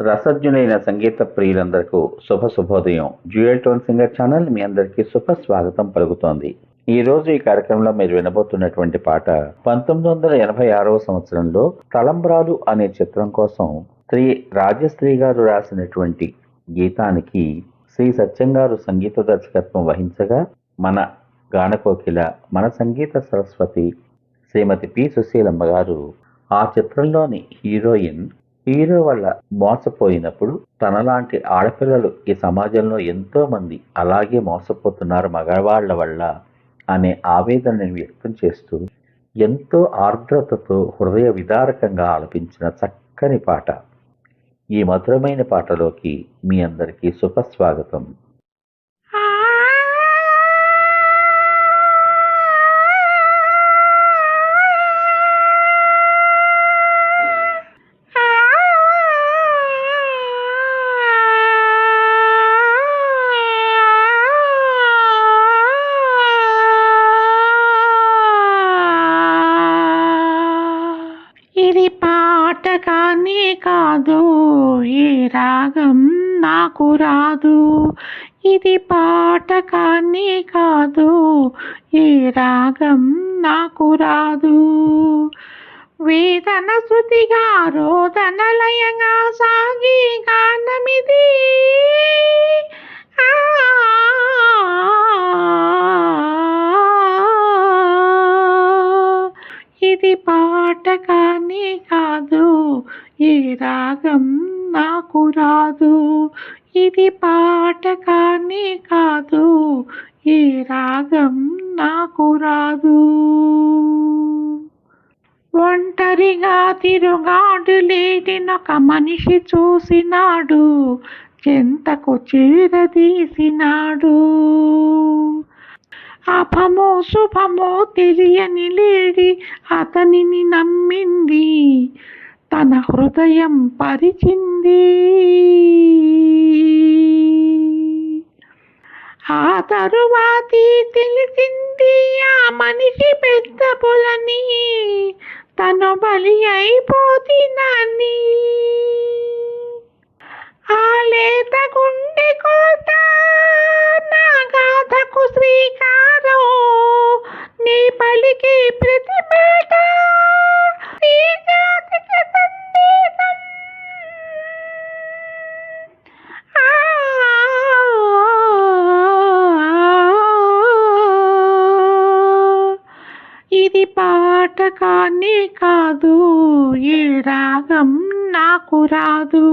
రసజ్ఞులైన సంగీత ప్రియులందరికీ శుభ శుభోదయం జ్యూయల్ టోన్ సింగర్ ఛానల్ మీ అందరికీ శుభ స్వాగతం పలుకుతోంది. ఈ రోజు ఈ కార్యక్రమంలో మీరు వినబోతున్నటువంటి పాట పంతొమ్మిది వందల ఎనభై ఆరవ సంవత్సరంలో తలంబ్రాలు అనే చిత్రం కోసం శ్రీ రాజశ్రీ గారు రాసినటువంటి గీతానికి శ్రీ సత్యం గారు సంగీత దర్శకత్వం వహించగా మన గానకోకిల మన సంగీత సరస్వతి శ్రీమతి పి సుశీలమ్మ గారు ఆ చిత్రంలోని హీరోయిన్ హీరో వల్ల మోసపోయినప్పుడు తనలాంటి ఆడపిల్లలు ఈ సమాజంలో ఎంతో మంది అలాగే మోసపోతున్నారు మగవాళ్ళ వల్ల అనే ఆవేదనను వ్యక్తం చేస్తూ ఎంతో ఆర్ద్రతతో హృదయ విదారకంగా ఆలపించిన చక్కని పాట. ఈ మధురమైన పాటలోకి మీ అందరికీ సుఖస్వాగతం. పాట కానీ కాదు ఈ రాగం నాకు రాదు. ఇది పాట కానీ కాదు ఈ రాగం నాకు రాదు. వేదన శృతిగా రోదన లయంగా సాగి గానమిది ఇది పా కానీ కాదు ఈ రాగం నాకు రాదు. ఇది పాట కానీ కాదు ఈ రాగం నాకు రాదు. ఒంటరిగా తిరుగాడు లేడినొక మనిషి చూసినాడు చెంతకు చీరదీసినాడు అపమో శుభమో తెలియని లేడి అతనిని నమ్మింది. తన హృదయం పరిచింది. ఆ తరువాతి తెలిసింది ఆ మనిషి పెద్ద పొలని. తను బలి అయిపోతున్నాని ఆ లేత గుండె కోత పాట కానీ కాదు ఈ రాగం నాకు రాదు.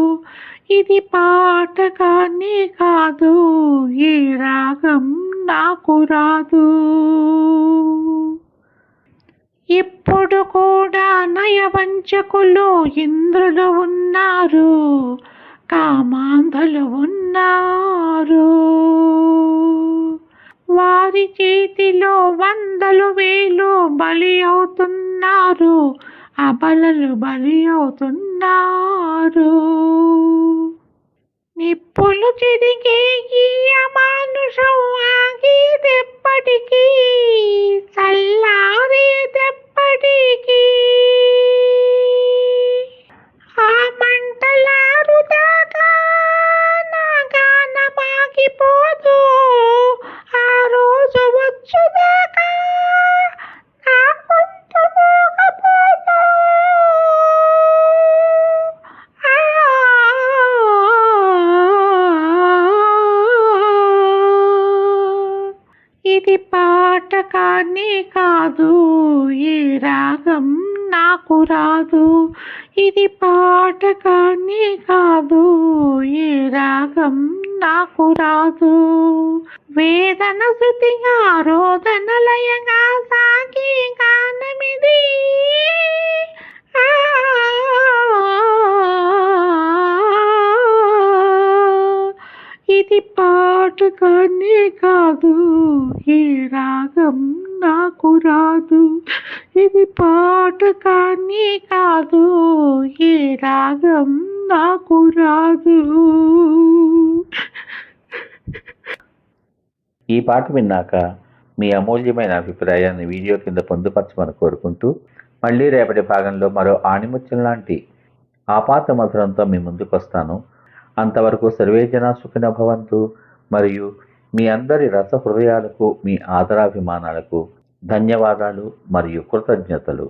ఇది పాట కానీ కాదు ఈ రాగం నాకు రాదు. ఇప్పుడు కూడా నయవంచకులు ఇంద్రులు ఉన్నారు కామాంధులు ఉన్నారు. వారి చేతిలో వందలు వేలు బలి అవుతున్నారు. అబలలు బలి అవుతున్నారు. నిప్పులు చిరిగే ఈ అమానుషం ఇది పాట కానీ కాదు ఈ రాగం నాకు రాదు. ఇది పాట కానీ కాదు ఈ రాగం నాకు రాదు. వేదన శృతిగా రోదన లయగా సాగి గానమిది. ఆ. ఇది పా కానీ కాదు ఈ రాగం నాకు రాదు. ఇది పాట కానీ కాదు ఈ రాగం నాకు రాదు. ఈ పాట విన్నాక మీ అమూల్యమైన అభిప్రాయాన్ని వీడియో కింద పొందుపరచమని కోరుకుంటూ మళ్ళీ రేపటి భాగంలో మరో ఆణిముత్యం లాంటి ఆపాత మధురంతో మీ ముందుకు వస్తాను అంతవరకు సర్వేజన సుఖిన భవంతు. మరియు మీ అందరి రస హృదయాలకు మీ ఆదరాభిమానాలకు ధన్యవాదాలు మరియు కృతజ్ఞతలు.